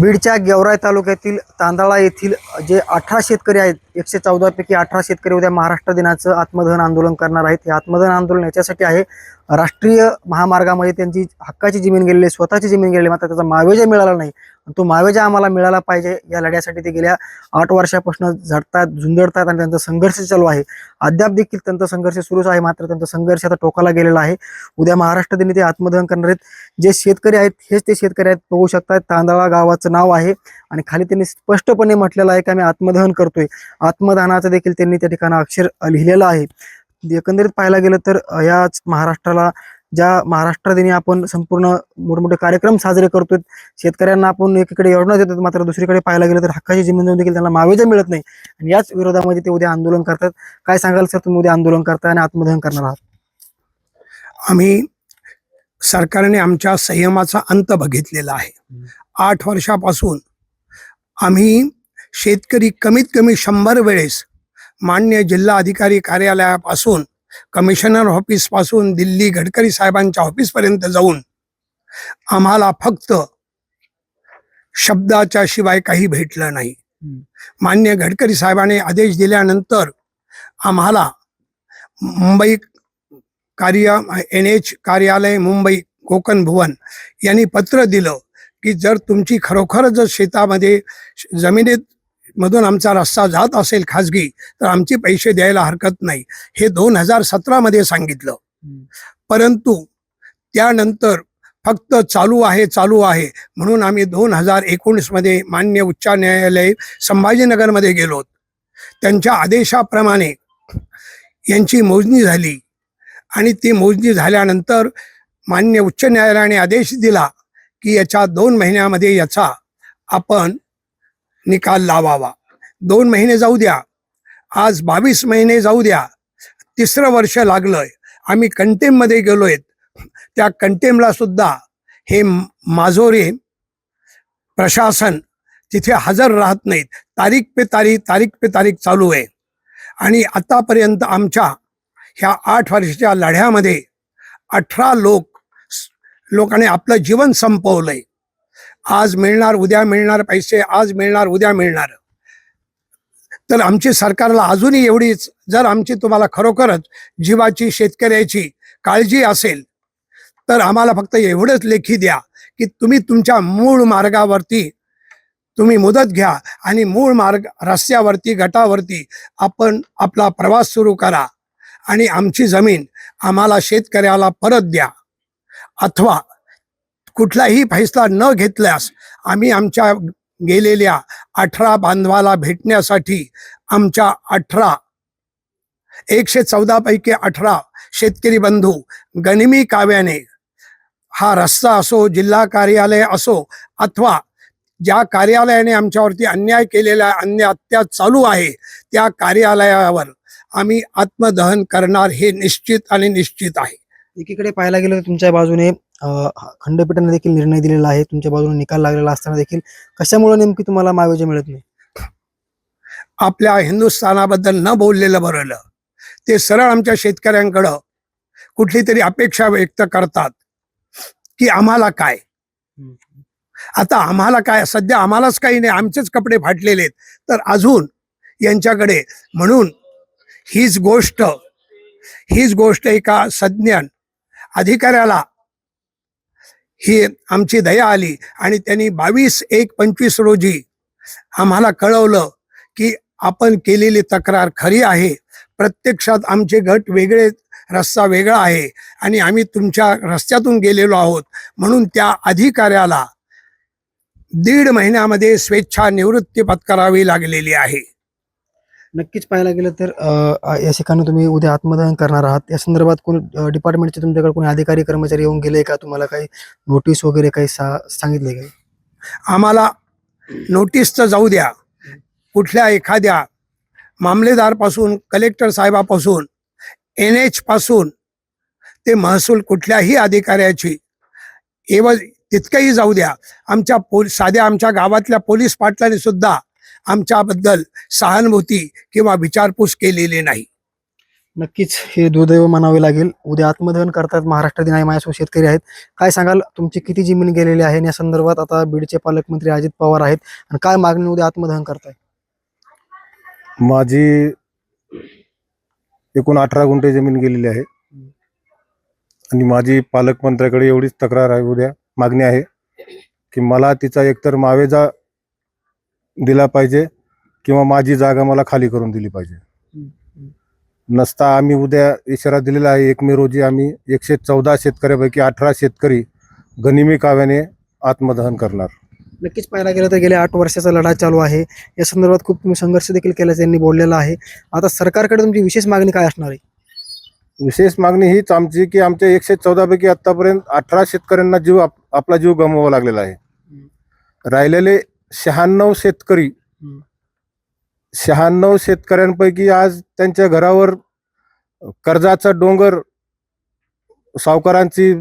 बीडच्या गेवराई तालुक्यातील तांदळा येथील जे अठरा शेतकरी आहेत एकशे चौदापैकी अठरा शेतकरी उद्या महाराष्ट्र दिनाचं आत्मदहन आंदोलन करणार आहेत. हे आत्मदहन आंदोलन याच्यासाठी आहे. राष्ट्रीय महामार्गामध्ये त्यांची हक्काची जमीन गेलेली स्वतःची जमीन गेलेली मात्र त्याचा मावेजा मिळाला नाही. तो मावेजा आम्हाला मिळाला पाहिजे. या लढ्यासाठी ते गेल्या आठ वर्षापासून झडतात झुंजडतात आणि त्यांचा संघर्ष चालू आहे. अद्याप देखील त्यांचा संघर्ष सुरूच आहे. मात्र त्यांचा संघर्ष आता टोकाला गेलेला आहे. उद्या महाराष्ट्र दिनी ते आत्मदहन करणार आहेत. जे शेतकरी आहेत हेच ते शेतकरी आहेत. बघू शकतात तांदळा गावाचं नाव आहे. आणि खाली त्यांनी स्पष्टपणे म्हटलेलं आहे की आम्ही आत्मदहन करतोय. आत्मदहनाचं देखील त्यांनी त्या ठिकाणी अक्षर लिहिलेलं आहे. एकंदरीत पाहायला गेलं तर याच महाराष्ट्राला ज्या महाराष्ट्र दिनी आपण संपूर्ण मोठमोठे कार्यक्रम साजरे करतोय शेतकऱ्यांना आपण एकीकडे योजना देतो मात्र दुसरीकडे पाहायला गेलं तर हक्काची जमीन जाऊन देखील त्यांना मावेजा मिळत नाही. आणि याच विरोधामध्ये ते उद्या आंदोलन करतात. काय सांगाल सर तुम्ही उद्या आंदोलन करताय आणि आत्मदहन करणार आहात? आम्ही सरकारने आमच्या संयमाचा अंत बघितलेला आहे. आठ वर्षापासून आम्ही शेतकरी कमीत कमी शंभर वेळेस मान्य जिल्हा अधिकारी कार्यालयापासून कमिशनर ऑफिसपासून दिल्ली गडकरी साहेबांच्या ऑफिसपर्यंत जाऊन आम्हाला फक्त शब्दाच्या शिवाय काही भेटलं नाही. मान्य गडकरी साहेबांनी आदेश दिल्यानंतर आम्हाला मुंबई कार्य एन एच कार्यालय मुंबई कोकण भुवन यांनी पत्र दिलं की जर तुमची खरोखरच जर शेतामध्ये जमिनीत मधून आमचा रस्ता जात असेल खाजगी तर आमचे पैसे द्यायला हरकत नाही. हे दोन हजार सतरामध्ये सांगितलं. परंतु त्यानंतर फक्त चालू आहे चालू आहे. म्हणून आम्ही दोन हजार एकोणीसमध्ये मान्य उच्च न्यायालय संभाजीनगरमध्ये गेलो. त्यांच्या आदेशाप्रमाणे यांची मोजणी झाली. आणि ती मोजणी झाल्यानंतर मान्य उच्च न्यायालयाने आदेश दिला की याच्या दोन महिन्यामध्ये याचा आपण निकाल लावावा. दोन महिने जाऊ द्या. आज बावीस महिने जाऊ द्या. तिसरं वर्ष लागलंय. आम्ही कंटेममध्ये गेलोय. त्या कंटेमला सुद्धा हे माजोरी माजोरे प्रशासन तिथे हजर राहत नाहीत. तारीख पे तारीख तारीख पे तारीख चालू आहे. आणि आतापर्यंत आमच्या ह्या आठ वर्षाच्या लढ्यामध्ये अठरा लोक लोकांनी आपलं जीवन संपवलंय. आज मिळणार उद्या मिळणार पैसे आज मिळणार उद्या मिळणार. तर आमची सरकारला अजूनही एवढीच जर आमची तुम्हाला खरोखरच जीवाची शेतकऱ्याची काळजी असेल तर आम्हाला फक्त एवढंच लेखी द्या की तुम्ही तुमच्या मूळ मार्गावरती तुम्ही मुदत घ्या आणि मूळ मार्ग रस्त्यावरती गटावरती आपण आपला प्रवास सुरू करा आणि आमची जमीन आम्हाला शेतकऱ्याला परत द्या. अथवा कुठलाही फैसला न घेतल्यास आम्ही आमच्या गेलेल्या अठरा बांधवाला भेटण्यासाठी आमच्या अठरा एकशे चौदा पैकी अठरा शेतकरी बंधू गनिमी काव्याने हा रस्ता असो जिल्हा कार्यालय असो अथवा ज्या कार्यालयाने आमच्यावरती अन्याय केलेला अन्य अन्याय चालू आहे त्या कार्यालयावर आम्ही आत्मदहन करणार हे निश्चित आणि निश्चित आहे. एकीकडे पाहायला गेलं तर तुमच्या बाजूने खंडपीठाने देखील निर्णय दिलेला आहे. तुमच्या बाजूने निकाल लागलेला असताना देखील कशामुळे नेमकी तुम्हाला मावेजा मिळत नाही? आपल्या हिंदुस्थानाबद्दल न बोललेलं बरं. ते सरळ आमच्या शेतकऱ्यांकडं कुठली तरी अपेक्षा व्यक्त करतात की आम्हाला काय? आता आम्हाला काय? सध्या आम्हालाच काही नाही. आमचेच कपडे फाटलेले आहेत. तर अजून यांच्याकडे म्हणून हीच गोष्ट हीच गोष्ट एका सज्ञान अधिकाऱ्याला ही आमची दया आली. आणि त्यांनी बावीस एक पंचवीस रोजी आम्हाला कळवलं की आपण केलेली तक्रार खरी आहे. प्रत्यक्षात आमचे गट वेगळे रस्ता वेगळा आहे. आणि आम्ही तुमच्या रस्त्यातून गेलेलो आहोत. म्हणून त्या अधिकाऱ्याला दीड महिन्यामध्ये स्वेच्छा निवृत्ती पत्करावी लागलेली आहे. नक्कीच पाहायला गेलं तर या ठिकाणी तुम्ही उद्या आत्मदहन करणार आहात. या संदर्भात कोणी डिपार्टमेंटचे तुमच्याकडे कोणी अधिकारी कर्मचारी येऊन गेले का? तुम्हाला काही नोटीस वगैरे काही सा सांगितले काही आम्हाला नोटीस तर जाऊ द्या. कुठल्या एखाद्या मामलेदारपासून कलेक्टर साहेबापासून एन एच पासून ते महसूल कुठल्याही अधिकाऱ्याची एवज तितकंही जाऊ द्या. आमच्या पोल साध्या आमच्या गावातल्या पोलीस पाटलांनी सुद्धा आमच्याबद्दल सहानुभूती किंवा विचारपूस केलेली नाही. नक्कीच हे दुर्दैव मानावे लागेल. उद्या आत्मदहन करतात महाराष्ट्र दिन आहे माझ्यासोबत शेतकरी आहेत. काय सांगाल? तुमची किती जमीन गेलेली आहे? या संदर्भात आता बीडचे पालकमंत्री अजित पवार आहेत. आणि काय मागणी उद्या आत्मदहन करताय? माझी एकूण अठरा गुंठे जमीन गेलेली आहे. आणि माझी पालकमंत्र्याकडे एवढीच तक्रार आहे उद्या. मागणी आहे की मला तिचा एकतर मावेजा दिला पाहिजे किंवा माझी जागा मला खाली करून दिली पाहिजे. नसता आम्ही उद्या इशारा दिलेला आहे एक मे रोजी आम्ही एकशे चौदा शेतकऱ्यापैकी अठरा शेतकरी गनिमी काव्याने आत्मदहन करणार. नक्कीच पाहायला गेलं तर गेल्या आठ वर्षाचा लढा चालू आहे. या संदर्भात खूप तुम्ही संघर्ष देखील केल्याचं त्यांनी बोललेलं आहे. आता सरकारकडे तुमची विशेष मागणी काय असणार आहे? विशेष मागणी हीच आमची की आमच्या एकशे चौदा पैकी आतापर्यंत अठरा शेतकऱ्यांना जीव आप- आपला जीव गमवावा लागलेला आहे. राहिलेले शहाण्णव शेतकरी. शहाण्णव शेतकऱ्यांपैकी आज त्यांच्या घरावर कर्जाचा डोंगर सावकारांची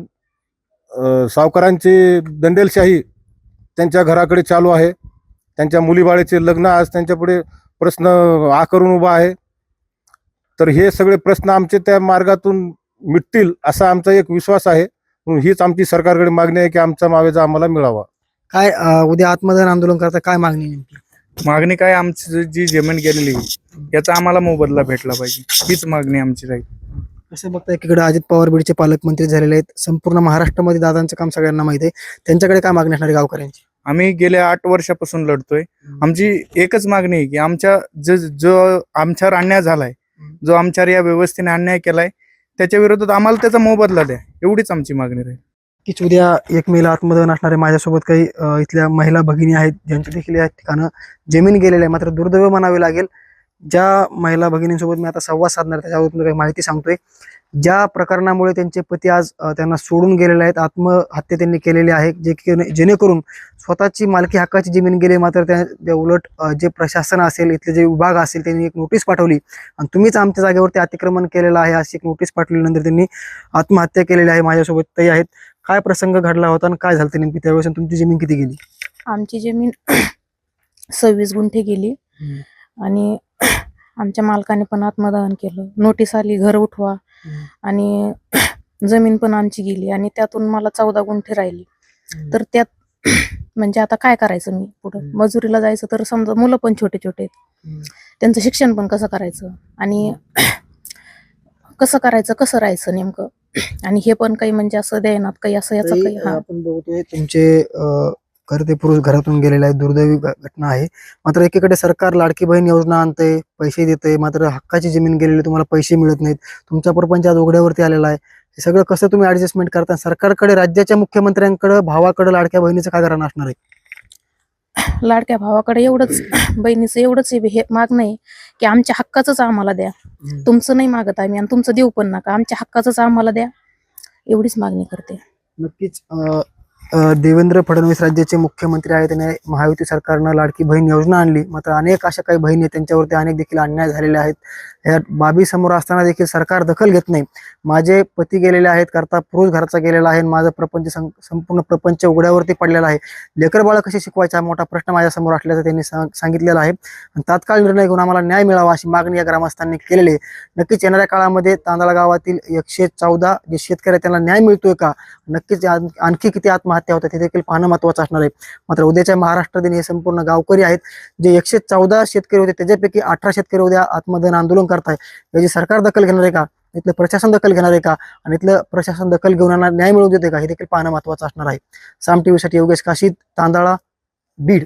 सावकारांची दंडेलशाही त्यांच्या घराकडे चालू आहे. त्यांच्या मुलीबाळीचे लग्न आज त्यांच्यापुढे प्रश्न आकरून उभा आहे. तर हे सगळे प्रश्न आमचे त्या मार्गातून मिटतील असा आमचा एक विश्वास आहे. हीच आमची सरकारकडे मागणी आहे की आमचा मावेजा आम्हाला मिळावा. काय अं, उद्या आत्मदहन आंदोलन करता काय मागणी आहे नेमकी? मागणी काय आमची जी- जमीन गेलेली आहे, याचा आम्हाला मोबदला भेटला पाहिजे. हीच मागणी आमची राहील. कसं बघता एकीकडे अजित पवार बीडचे पालकमंत्री झालेले आहेत. संपूर्ण महाराष्ट्रामध्ये दादांचं काम सगळ्यांना माहिती आहे. त्यांच्याकडे काय मागणी असणार आहे गावकऱ्यांची? आम्ही गेल्या आठ वर्षापासून लढतोय. आमची एकच मागणी आहे की आमच्या जो जो आमच्यावर अन्याय झालाय जो आमच्यावर या व्यवस्थेने अन्याय केलाय त्याच्या विरोधात आम्हाला त्याचा मोबदला द्या. एवढीच आमची मागणी राहील. नक्कीच उद्या एक मेला आत्मदहन असणारे माझ्यासोबत काही इथल्या महिला भगिनी आहेत ज्यांची देखील या ठिकाणं जमीन गेलेली आहे. मात्र दुर्दैव म्हणावे लागेल ज्या महिला भगिनींसोबत मी आता संवाद साधणार त्याच्यावर तुम्ही काही माहिती सांगतोय. ज्या प्रकरणामुळे त्यांचे पती आज त्यांना सोडून गेलेले आहेत आत्महत्या त्यांनी केलेली आहे जे की- जेणेकरून स्वतःची मालकी हक्काची जमीन गेली मात्र त्या उलट जे प्रशासन असेल इथले जे विभाग असेल त्यांनी एक नोटीस पाठवली. आणि तुम्हीच आमच्या जागेवरती अतिक्रमण केलेलं आहे अशी एक नोटीस पाठवल्यानंतर त्यांनी आत्महत्या केलेली आहे माझ्यासोबत ते आहेत. काय प्रसंग घडला होता आणि काय झालं ते नेमकी? त्यावेळेस आणि तुमची जमीन किती गेली? आमची जमीन सव्वीस गुंठे गेली. आणि आमच्या मालकाने पण आत्मदहन केलं. नोटीस आली घर उठवा. आणि जमीन पण आमची गेली आणि त्यातून मला चौदा गुंठे राहिली. तर त्यात म्हणजे आता काय करायचं मी पुढं. मजुरीला जायचं तर समजा मुलं पण छोटे छोटे. त्यांचं शिक्षण पण कसं करायचं? आणि कसं करायचं कसं राहायचं नेमकं? आणि हे पण काही म्हणजे असं देण्यात काही असं याचं काही हा. आपण बघतोय तुमचे अ, घरते पुरुष घरातून गेलेले आहेत दुर्दैवी घटना आहे. मात्र एकीकडे सरकार लाडकी बहीण योजना आणते पैसे देते मात्र हक्काची जमीन गेलेली तुम्हाला पैसे मिळत नाहीत. तुमचा प्रपंच आज उघड्यावरती आलेला आहे. हे सगळं कसं तुम्ही ऍडजस्टमेंट करता? सरकारकडे राज्याच्या मुख्यमंत्र्यांकडे भावाकडे लाडक्या बहिणीचं काय कारण असणार आहे? लाडक्या भावाकडे एवढंच बहिणीचं एवढंच हे मागणं आहे की आमच्या हक्काचंच आम्हाला द्या. तुमचं नाही मागत आम्ही आणि तुमचं देऊ पण नका. आमच्या हक्काचंच आम्हाला द्या. एवढीच मागणी करते. नक्कीच देवेंद्र फडणवीस राज्याचे मुख्यमंत्री आहेत त्याने महायुती सरकारनं लाडकी बहीण योजना आणली. मात्र अनेक अशा काही बहिणी आहेत त्यांच्यावरती अनेक देखील अन्याय झालेले आहेत. या बाबी समोर असताना देखील सरकार दखल घेत नाही. माझे पती गेलेले आहेत करता पुरुष घरचा गेलेला आहे आणि माझा प्रपंच संपूर्ण प्रपंच उघड्यावरती पडलेला आहे. लेकर बाळ कसे शिकवायचा हा मोठा प्रश्न माझ्यासमोर असल्याचं त्यांनी सांगितलेला सांगितलेलं आहे. तात्काळ निर्णय घेऊन आम्हाला न्याय मिळावा अशी मागणी या ग्रामस्थांनी केलेली आहे. नक्कीच येणाऱ्या काळामध्ये तांदळा गावातील एकशे चौदा जे शेतकरी आहेत त्यांना न्याय मिळतोय का? नक्कीच आणखी किती आत्महत्या होतात हे देखील पाहणं महत्वाचं असणार आहे. मात्र उद्याच्या महाराष्ट्र दिन हे संपूर्ण गावकरी आहेत जे एकशे चौदा शेतकरी होते त्याच्यापैकी अठरा शेतकरी उद्या आत्मदहन आंदोलन करताय याची सरकार दखल घेणार आहे का? इथलं प्रशासन दखल घेणार आहे का? आणि इथलं प्रशासन दखल घेऊन न्याय मिळवून देते का? हे देखील पाहणं महत्वाचं असणार आहे. साम टीव्हीसाठी योगेश काशीद तांदळा बीड.